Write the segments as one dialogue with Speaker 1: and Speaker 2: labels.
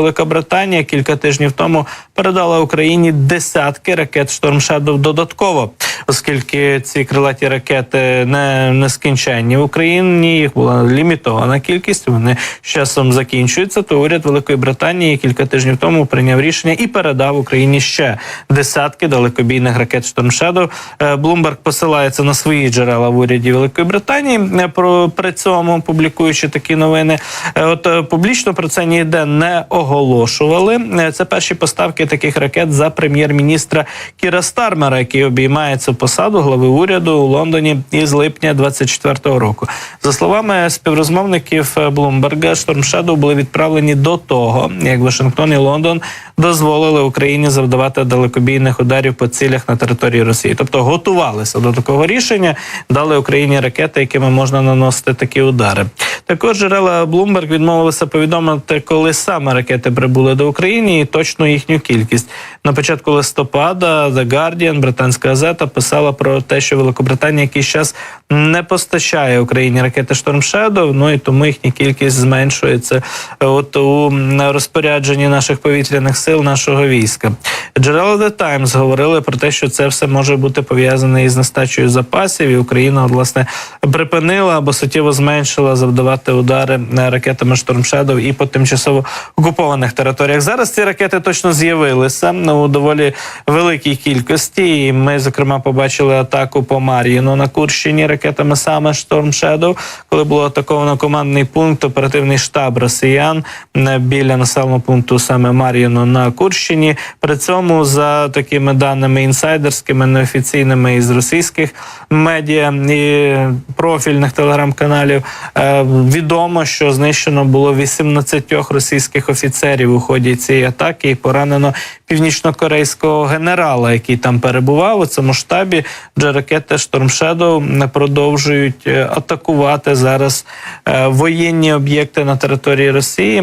Speaker 1: Велика Британія кілька тижнів тому передала Україні десятки ракет Storm Shadow додатково, оскільки ці крилаті ракети не нескінченні в Україні. Їх була лімітована кількість. Вони з часом закінчуються. То уряд Великої Британії кілька тижнів тому прийняв рішення і передав Україні ще десятки далекобійних ракет Shadow. Е, Bloomberg посилається на свої джерела в уряді Великої Британії. е, Про при цьому публікуючи такі новини. Е, От е, публічно про це ніде не оголошували. Е, Це перші поставки таких ракет за прем'єр-міністра Кіра Стармера, який обіймає цю посаду глави уряду у Лондоні із липня 24-го року. За словами співрозмовників Блумберга, Шторм Shadow були відправлені до того, як Вашингтон і Лондон дозволили Україні завдавати далекобійних ударів по цілях на території Росії, тобто готувалися до такого рішення, дали Україні ракети, якими можна наносити такі удари. Також джерела Bloomberg відмовилися повідомити, коли саме ракети прибули до України і точно їхню кількість. На початку листопада The Guardian, британська газета, писала про те, що Великобританія якийсь час не постачає Україні ракети Storm Shadow, ну і тому їхня кількість зменшується от у розпорядженні наших повітряних сил нашого війська. Джерела The Times говорили про те, що це все може бути пов'язане із нестачею запасів, і Україна власне припинила або суттєво зменшила завдавати удари е, ракетами Storm Shadow і по тимчасово окупованих територіях. Зараз ці ракети точно з'явилися ну, у доволі великій кількості. І ми, зокрема, побачили атаку по Мар'їну на Курщині ракетами саме Storm Shadow, коли було атаковано командний пункт, оперативний штаб росіян біля населеного пункту саме Мар'їну на Курщині. При цьому за такими даними інсайдерськими, неофіційними із російських медіа і профільних телеграм-каналів, е, відомо, що знищено було 18 російських офіцерів у ході цієї атаки і поранено північно-корейського генерала, який там перебував у цьому штабі. Вже ракети Shadow продовжують е, атакувати зараз е, воєнні об'єкти на території Росії.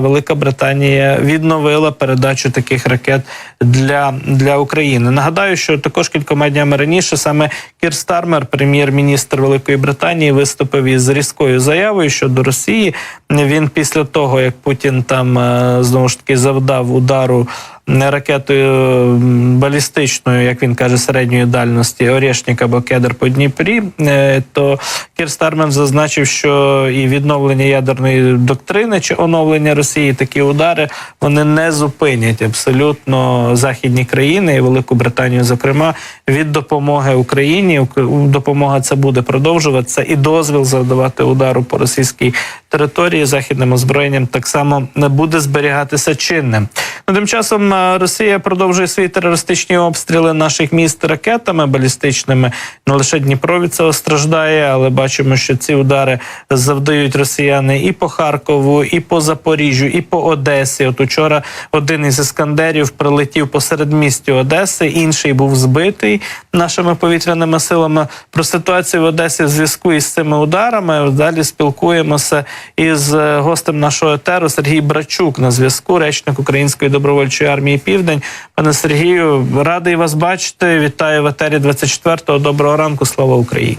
Speaker 1: Велика Британія відновила передачу таких ракет для, для України. Нагадаю, що також кількома днями раніше саме Кір Стармер, прем'єр-міністр Великої Британії, виступив із різкою заявою щодо Росії. Він після того, як Путін там е, знову ж таки завдав удару ракетою балістичною, як він каже, середньої дальності Орєшнік або Кедр по Дніпрі, е, то Кір Стармен зазначив, що і відновлення ядерної доктрини чи оновлення Росії такі удари вони не зупинять абсолютно західні країни і Велику Британію, зокрема, від допомоги Україні. Допомога це буде продовжуватися, і дозвіл завдавати удару по російській території західним озброєнням так само не буде зберігатися чинним. Ну, тим часом е, Росія продовжує свої терористичні обстріли наших міст ракетами балістичними. Не лише Дніпро від цього страждає, але бачимо, що ці удари завдають росіяни і по Харкову, і по Запоріжжю, і по Одесі. От учора один із іскандерів прилетів посеред місті Одеси, інший був збитий нашими повітряними силами. Про ситуацію в Одесі в зв'язку із цими ударами далі спілкуємося із е, гостем нашого етеру Сергій Брачук на зв'язку, речник Української добровольчої армії Південь. Пане Сергію, радий вас бачити. Вітаю в етері 24-го. Доброго ранку. Слава Україні.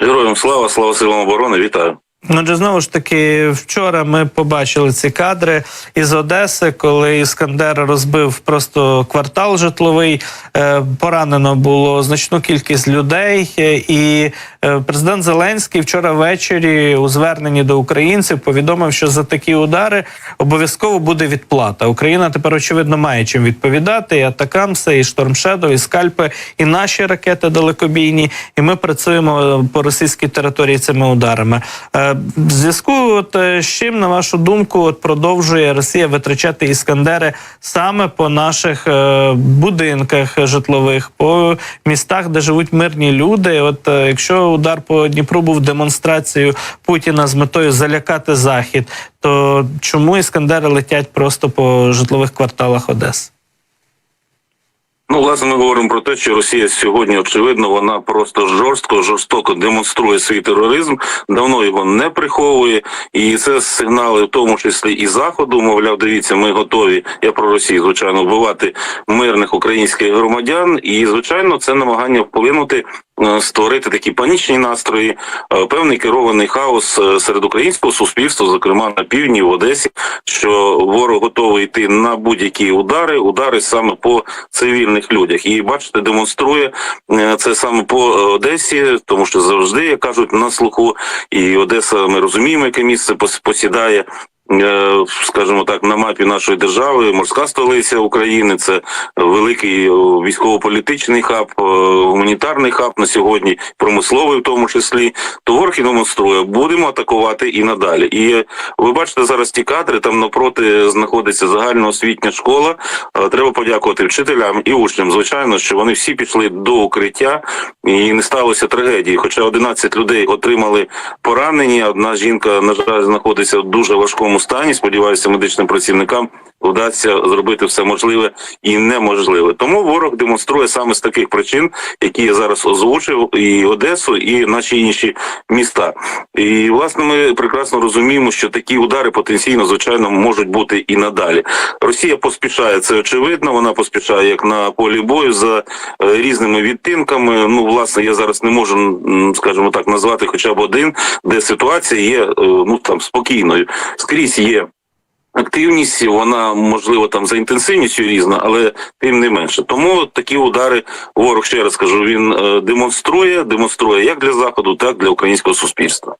Speaker 2: Героям слава, слава силам оборони, вітаю.
Speaker 1: Отже, знову ж таки, вчора ми побачили ці кадри із Одеси, коли Іскандер розбив просто квартал житловий. Е, Поранено було значну кількість людей. Е, І е, президент Зеленський вчора ввечері у зверненні до українців повідомив, що за такі удари обов'язково буде відплата. Україна тепер очевидно має чим відповідати. І Атакамси, і Штормшедов, і скальпи, і наші ракети далекобійні. І ми працюємо по російській території цими ударами. В зв'язку от, е, з чим, на вашу думку, от продовжує Росія витрачати іскандери саме по наших е, будинках житлових, по містах, де живуть мирні люди. От е, якщо удар по Дніпру був демонстрацією Путіна з метою залякати захід, то чому іскандери летять просто по житлових кварталах Одеси?
Speaker 2: Ну, власне, ми говоримо про те, що Росія сьогодні, очевидно, вона просто жорстко, жорстоко демонструє свій тероризм, давно його не приховує, і це сигнали, в тому числі і заходу. Мовляв, дивіться, ми готові. Я про Росію, звичайно, вбивати мирних українських громадян. І звичайно, це намагання вплинути е, створити такі панічні настрої, е, певний керований хаос е, серед українського суспільства, зокрема на півдні в Одесі, що ворог готовий йти на будь-які удари, удари саме по цивільних людях. І бачите, демонструє е, це саме по Одесі, тому що завжди як кажуть на слуху, і Одеса, ми розуміємо, яке місце пос- посідає. Е, Скажімо так, на мапі нашої держави, морська столиця України, це великий військово-політичний хаб, е, гуманітарний хаб на сьогодні, промисловий в тому числі. То ворог і демонструє, будемо атакувати і надалі. І е, ви бачите зараз ті кадри, там навпроти знаходиться загальноосвітня школа. Е, Треба подякувати вчителям і учням. Звичайно, що вони всі пішли до укриття і не сталося трагедії. Хоча 11 людей отримали поранення. Одна жінка, на жаль, знаходиться в дуже важкому стані. Сподіваюся, медичним працівникам вдасться зробити все можливе і неможливе. Тому ворог демонструє саме з таких причин, які я зараз озвучив, і Одесу, і наші інші міста. І власне ми прекрасно розуміємо, що такі удари потенційно звичайно можуть бути і надалі. Росія поспішає це очевидно. Вона поспішає як на полі бою за е, різними відтинками. Ну, власне, я зараз не можу, скажімо так, назвати хоча б один, де ситуація є е, ну там спокійною. Скрізь є. Активність, вона можливо там за інтенсивністю різна, але тим не менше. Тому такі удари ворог ще раз кажу, він е, демонструє, демонструє як для заходу, так і для українського суспільства.